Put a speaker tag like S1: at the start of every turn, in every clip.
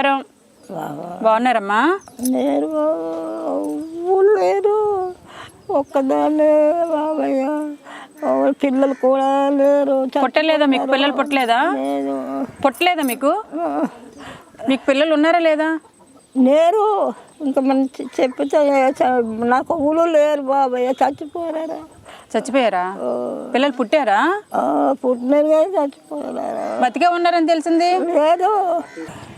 S1: నమస్కారం బాగున్నారమ్మా?
S2: లేరు ఊళ్ళు లేరు. ఒక్కదాన్నే బాబయ్య. పిల్లలు కూడా లేరు.
S1: పుట్టలేదా మీకు? పిల్లలు పుట్టలేదా?
S2: లేదు.
S1: పుట్టలేదా మీకు? మీకు పిల్లలు ఉన్నారా లేదా?
S2: లేరు. ఇంకా మనం చె- చెప్తే చ- నాకు ఊళ్ళు లేరు బాబయ్య. చచ్చిపోయారు?
S1: చచ్చిపోయారా? పిల్లలు పుట్టారా?
S2: పుట్టినారు కానీ చచ్చిపోయారు?
S1: బతికే ఉన్నారని తెలిసింది?
S2: లేదు.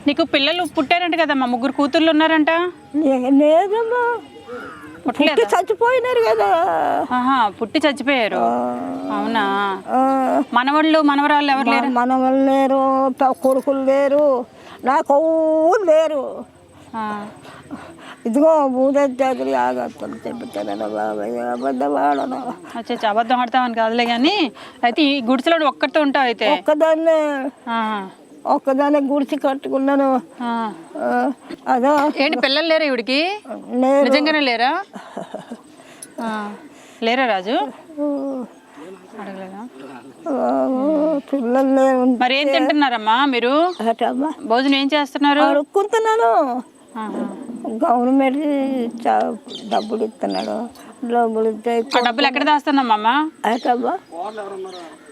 S1: నీకు పిల్లలు పుట్టారంట కదమ్మా ముగ్గురు కూతుర్లు ఉన్నారంట?
S2: లేదమ్మా. పుట్టి చచ్చిపోయినారు కదా.
S1: పుట్టి చచ్చిపోయారు. అవునా? మనవాళ్ళు మనవరాళ్ళు ఎవరు లేరు?
S2: మా మనవలు లేరు కొడుకులు లేరు నాకు లేరు. ఇదిగో జాగ్రత్త ఆగత్తులు చెప్తాను బాబాయ్ అబద్ధం ఆడను.
S1: అచ్చా అబద్ధం ఆడతామని కాదులే కానీ అయితే ఈ గుడిసెలో ఒక్కరితో ఉంటావు అయితే?
S2: ఒక్కదాన్నే. ఒక్కదాన్నే గుడిసి కట్టుకున్నాను. అదో.
S1: ఏంటి పిల్లలు లేరా ఇవిడికి నిజంగానే లేరా. లేరా రాజు?
S2: పిల్లలు
S1: మరి ఏం తింటున్నారమ్మా మీరు? భోజనం ఏం చేస్తున్నారు?
S2: అడుక్కుంటున్నాను. గవర్నమెంట్ డబ్బులు ఇస్తున్నాడు డబ్బులు
S1: డబ్బులు ఎక్కడ దాస్తున్నామ్మా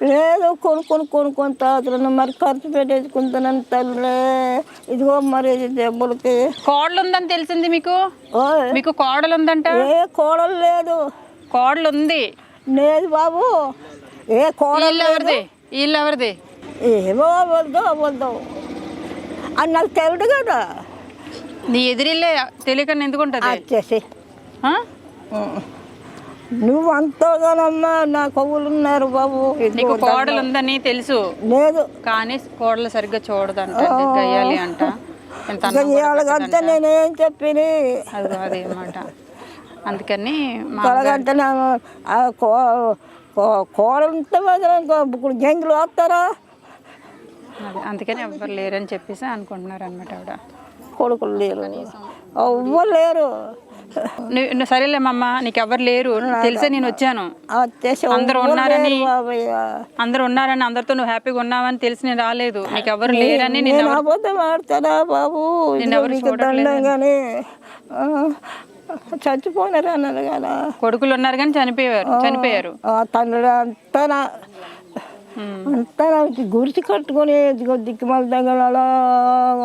S2: లేదు కొనుక్కొని కొనుక్కొని తాగుతున్నాను. మరి ఖర్చు పెట్టేసుకుంటున్నాను తల్లి ఇదిగో మరి ఇది దెబ్బలకి.
S1: కోడలు ఉందని తెలిసింది మీకు? మీకు కోడలు ఉందంట
S2: ఏ కోడలు లేదు.
S1: కోడలు ఉంది
S2: లేదు బాబు. ఏ కోడలు
S1: ఎవరిది? వీళ్ళు ఎవరిది?
S2: ఏమో వద్దు వద్దు. అని నాకు తెలుడు కదా.
S1: నీ ఎదిరిల్లే తెలియక ఎందుకు ఉంటుంది
S2: వచ్చేసి
S1: ఆ?
S2: నువ్వు అంతగానమ్మా నా కొవ్వులు ఉన్నారు బాబు. ఇదిగో
S1: నీకు కోడలు ఉందని తెలుసు.
S2: లేదు.
S1: కానీ కోడలు సరిగ్గా చూడదంట. గయ్యాలి అంట.
S2: ఇక
S1: అన్నం కూడా
S2: ఇవాళకంతా నేనేం చెప్పిని?
S1: అదిగో అదే అన్నమాట అందుకని మా
S2: నా ఆ కో కో- మాత్రం ఇంకో ఇప్పుడు జంగులు వస్తారా
S1: అదే అందుకని ఎవ్వరు లేరని చెప్పేసి అనుకుంటున్నారు అనమాట ఆవిడ.
S2: కొడుకులు లేరు. ఎవ్వరు లేరు.
S1: సరేలేమమ్మా నీకు ఎవరు లేరు. తెలిసే నేను వచ్చాను. అందరూ ఉన్నారని అందరూ ఉన్నారని అందరితో నువ్వు హ్యాపీగా ఉన్నావని తెలిసి నేను రాలేదు. నీకు ఎవరు లేరని నేను
S2: బాబు? కానీ చచ్చిపోయినారు అన్నారు కదా
S1: కొడుకులు ఉన్నారు కానీ చనిపోయారు. చనిపోయారు.
S2: తండ్రి అంతా అంతా నాకు గురిచి కట్టుకొని దిక్కుమాల దగ్గర అలా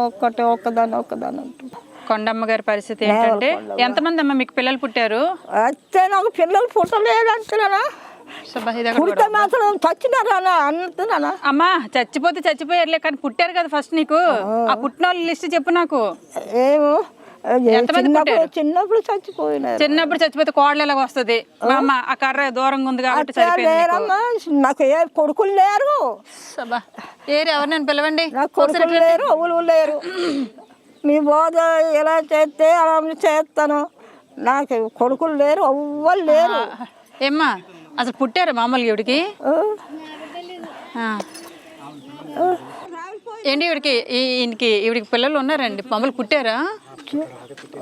S2: ఒక్కటే ఒక్కదాన్ని ఒక్కదాన్ని అంటుంది
S1: కొండమ్మ గారి పరిస్థితి ఏంటంటే? ఎంతమంది అమ్మ మీకు పిల్లలు పుట్టారు?
S2: అయితే నాకు పిల్లలు పుట్టలేదు అంటున్నానా
S1: సుబ్బా, ఇది అక్కడ
S2: పుడితే మాత్రం చచ్చినారా అంటున్నానా
S1: అమ్మా చచ్చిపోతే చచ్చిపోయారులే కానీ పుట్టారు కదా ఫస్ట్ నీకు. ఆ. పుట్టిన వాళ్ళ లిస్ట్ చెప్పు నాకు.
S2: ఏమో చిన్నప్పుడు చిన్నప్పుడు చచ్చిపోయినారు.
S1: చిన్నప్పుడు చచ్చిపోతే కోడలు ఎలాగ వస్తుంది? మా అమ్మ ఆ కర్ర దూరంగా ఉంది కాబట్టి సరిపోయింది నీకు.
S2: లేరమ్మా నాకు ఏ కొడుకులు లేరు.
S1: ఏరి ఎవరు నేను పిలవండి?
S2: నాకు కొడుకులు లేరు అవులు లేరు. మీ బోధ ఎలా చేస్తే అలా చేస్తాను. నాకు కొడుకులు లేరు అవ్వలు లేరు.
S1: ఏమ్మా అసలు పుట్టారు మామూలుగా ఇవిడికి. ఏంటి ఇవిడికి ఈ- ఈయనకి ఇవిడికి పిల్లలు ఉన్నారండి. మామూలు పుట్టారా?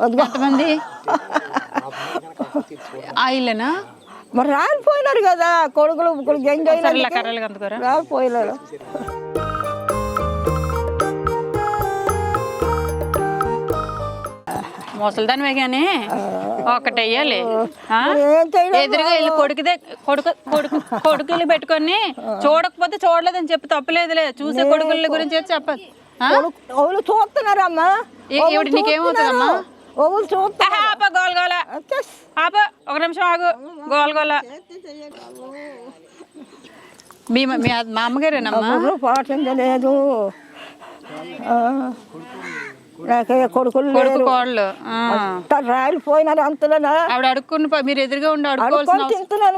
S1: ఎంతమంది ఆయిల్నా
S2: మరి రాలిపోయినారు కదా కొడుకులు రాలిపోయినారు
S1: ముసలిదానివే కానీ ఒకటి వెయ్యాలి ఆ?
S2: ఏం చేయడం
S1: ఎదురుగా వెళ్ళి కొడుకుదే కొడుకు కొడుకు కొడుకులు పెట్టుకొని చూడకపోతే చూడలేదని చెప్పి తప్పలేదులే చూసే కొడుకుల గురించి అయితే
S2: అవులు చూస్తున్నారమ్మా?
S1: ఈవిడ నీకేమవుతుందమ్మా?
S2: అవులు చూస్తా
S1: ఆహా, ఆప గోల గోల. ఆప ఒక నిమిషం ఆగు. గోల గోల. మీ మ- అమ్మగారేనమ్మా?
S2: పాటించలేదు ఆ. నాకే కొడుకులు
S1: కొడుకు కోళ్ళు
S2: అంతలోనా?
S1: ఆవిడ అడుక్కుని ప- మీరు ఎదురుగా ఉండి అడుక్కోవాల్సిన
S2: తింటున్నాను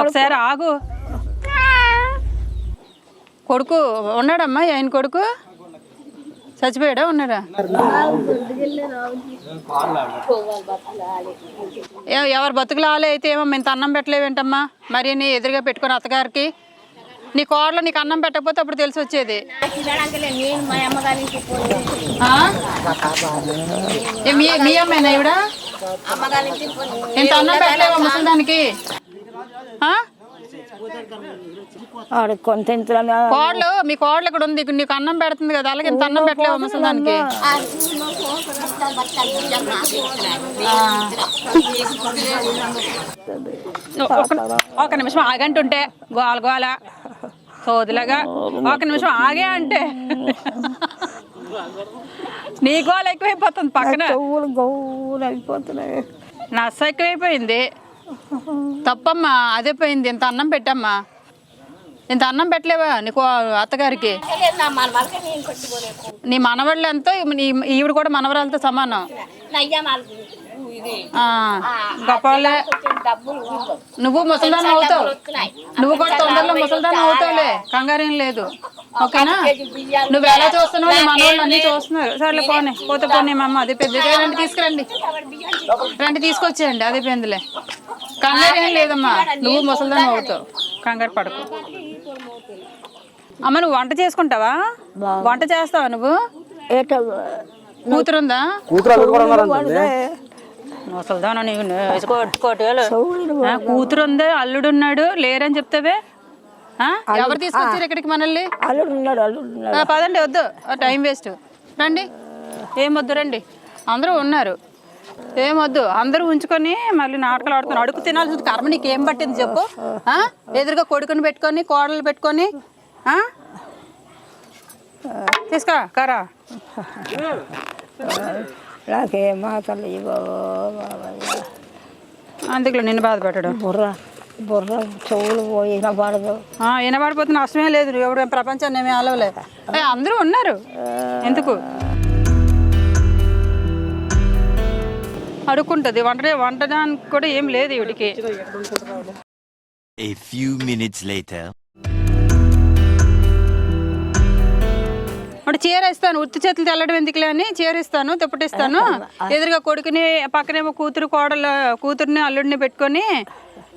S1: ఒకసారి ఆగు. కొడుకు ఉన్నాడమ్మా? ఆయన కొడుకు? చచ్చిపోయాడా? ఉన్నాడా? ఏ- ఎవరు బతుకులు ఆలే అయితే ఏమో మేము అన్నం పెట్టలేవేంటమ్మా? మరి నీ ఎదురుగా పెట్టుకొని అత్తగారికి? నీ కోడలు నీకు అన్నం పెట్టకపోతే అప్పుడు తెలిసి వచ్చేది. మీ ఈవిడ? ఎంత అన్నం పెట్టలేవా ముసలిదానికి?
S2: ఆడ కొంత ఇంతలోనే
S1: కోడలు మీ కోడలు ఇక్కడ ఉంది. ఇక్కడ నీకు అన్నం పెడుతుంది కదా అలాగే ఇంత అన్నం పెట్టలేవు ముసలిదానికి ఒక ఒక నిమిషం ఆగంటుంటే గోల గోల. సోదులాగా. ఒక నిమిషం ఆగే అంటే. నీ గోల ఎక్కువైపోతుంది పక్కన.
S2: చెవులు గౌరు అయిపోతున్నాయి.
S1: ఎక్కువైపోయింది. తప్పమ్మా అదే పోయింది. ఇంత అన్నం పెట్టమ్మా. ఇంత అన్నం పెట్టలేవా నీకు అత్తగారికి? నీ మనవాళ్ళు ఎంతో నీ ఈవిడ కూడా మనవరాలతో సమానం. గొప్పవాళ్ళే. నువ్వు ముసల్దాన్ అవుతావు. నువ్వు కూడా తొందరలో ముసల్దాన్ అవుతావులే. కంగారేం లేదు. ఓకేనా? నువ్వు ఎలా చూస్తున్నావు నీ మనవాళ్ళు అన్ని చూస్తున్నారు. సర్లే పోనీ. పోతే పోనీ మా అమ్మ అదే పెద్ద రండి తీసుకురండి. రండి తీసుకొచ్చేయండి. అదే పెందులే కంగారు ఏం లేదమ్మా. నువ్వు ముసల్దానం అవుతావు. కంగారు పడకు. అమ్మ నువ్వు వంట చేసుకుంటావా? వంట చేస్తావా నువ్వు? కూతురుందా? ముసల్దానం నీకు కోటేలు
S2: చెవులు
S1: కూతురు ఉంది అల్లుడు ఉన్నాడు లేరని చెప్తావే? ఆ? ఎవరు తీసుకొచ్చారు ఇక్కడికి మనల్ని?
S2: అల్లుడు ఉన్నాడు అల్లుడు ఉన్నాడు
S1: ఆ, పదండి వద్దు. Time waste. రండి. ఏం వద్దు రండి. అందరూ ఉన్నారు. ఏం వద్దు అందరూ ఉంచుకొని మళ్ళీ నాటకాలు ఆడుకొని అడుగు తినాల్సిన కర్మ నీకు ఏం పట్టింది చెప్పు? ఎదురుగా కొడుకుని పెట్టుకొని కోడలు పెట్టుకొని ఆ? తీసుకో కరా
S2: నాకే మాటలు
S1: అందులో నిన్ను బాధ పెట్టడం.
S2: బుర్ర బుర్ర చెవులు పోయిన పడదు
S1: ఆ, వినబడిపోతే నష్టమే లేదు. ఎవడు ప్రపంచాన్ని ఏమీ అలవలే ఏ, అందరూ ఉన్నారు. ఎందుకు? అడుక్కుంటుంది వంట వంటడానికి కూడా ఏం లేదు ఈవిడికి
S3: A few minutes later.
S1: ఇప్పుడు చీర ఇస్తాను. ఉత్తి చేతులు తెల్లడం ఎందుకులే అని చీర ఇస్తాను దుప్పటిస్తాను. ఎదురుగా కొడుకుని పక్కనేమో కూతురు కోడలు కూతుర్ని అల్లుడిని పెట్టుకొని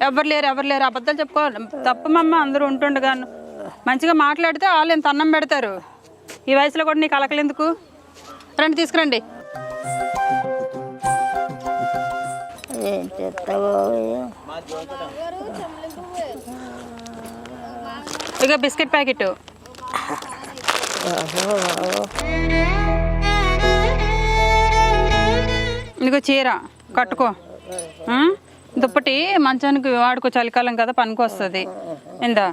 S1: ఎవరు లేరు ఎవరు లేరు. అబద్ధాలు చెప్పుకోవాలి. తప్పమమ్మ అందరూ ఉంటుండగా మంచిగా మాట్లాడితే వాళ్ళు ఎంత అన్నం పెడతారు? ఈ వయసులో కూడా నీకు అలకలేందుకు రండి తీసుకురండి.
S2: ఏం
S1: ఇక బిస్కెట్ ప్యాకెట్. ఇదిగో చీర కట్టుకో? దుప్పటి మంచానికి వాడుకో చలికాలం కదా పనికి వస్తుంది ఇందా?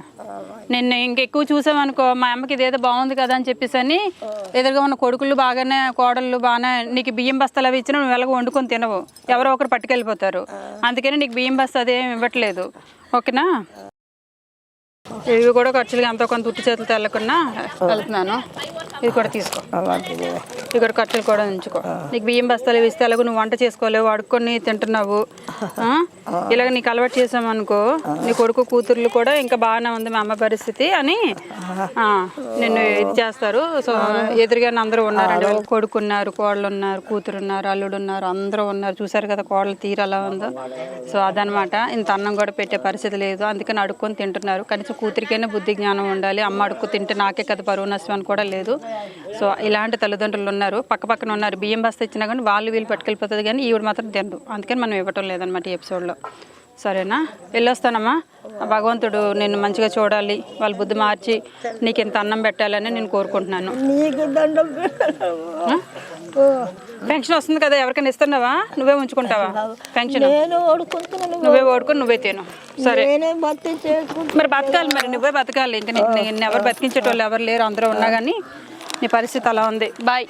S1: నిన్ను ఇంకెక్కువ చూసామనుకో మా అమ్మకి ఇదేదో బాగుంది కదా అని చెప్పేసి అని ఎదురుగా ఉన్న కొడుకులు బాగానే కోడళ్ళు బాగానే నీకు బియ్యం బస్తాలు అవి ఇచ్చినా నువ్వు ఎలాగో వండుకొని తినవు. ఎవరో ఒకరు పట్టుకెళ్ళిపోతారు. అందుకని నీకు బియ్యం బస్తా అదేం ఇవ్వట్లేదు. ఓకేనా? ఇవి కూడా ఖర్చులుగా ఎంతో కొంత ఉట్టి చేతులు తెల్లకున్నా వెళ్తున్నాను. ఇది కూడా తీసుకో. ఇక్కడ ఖర్చులు కూడా ఉంచుకో. నీకు బియ్యం బస్తాలు ఇస్తే అలాగ నువ్వు వంట చేసుకోలేవు అడుక్కొని తింటున్నావు? ఇలాగ నీకు అలవాటు చేసామనుకో నీ కొడుకు కూతుర్లు కూడా ఇంకా బాగానే ఉంది మా అమ్మ పరిస్థితి అని నిన్ను ఇది చేస్తారు. సో ఎదురుగా అందరూ ఉన్నారండి. కొడుకు ఉన్నారు కోడలు ఉన్నారు కూతురు ఉన్నారు అల్లుడు ఉన్నారు అందరూ ఉన్నారు. చూసారు కదా కోడలు తీరు ఎలా ఉందో. సో అదనమాట. ఇంత అన్నం కూడా పెట్టే పరిస్థితి లేదు. అందుకని అడుక్కొని తింటున్నారు. కనీసం కూతురికైనా బుద్ధి జ్ఞానం ఉండాలి. అమ్మ అడుక్కు తింటే నాకే కదా పరువు నష్టం అని కూడా లేదు. సో ఇలాంటి తల్లిదండ్రులు ఉన్నారు. పక్క పక్కన ఉన్నారు. బియ్యం బస్తా ఇచ్చినా కానీ వాళ్ళు వీళ్ళు పట్టుకెళ్ళిపోతుంది కానీ ఈవిడ మాత్రం తినరు అందుకని మనం ఇవ్వటం లేదనమాట ఈ ఎపిసోడ్లో సరేనా? వెళ్ళొస్తానమ్మా. ఆ భగవంతుడు నిన్ను మంచిగా చూడాలి. వాళ్ళ బుద్ధి మార్చి నీకు ఇంత అన్నం పెట్టాలని నేను కోరుకుంటున్నాను. పెన్షన్ వస్తుంది కదా ఎవరికైనా ఇస్తున్నావా? నువ్వే ఉంచుకుంటావా? పెన్షన్?
S2: నేను ఓడుకుంటున్నాను
S1: నువ్వే ఓడుకొని నువ్వే తిను. సరే.
S2: నేనే
S1: మరి బతకాలి మరి నువ్వే బతకాలి. ఇంకా నిన్ను నిన్ను ఎవరు బతికించేటోళ్ళు ఎవరు లేరు అందరూ ఉన్నా కానీ నీ పరిస్థితి అలా ఉంది. బాయ్.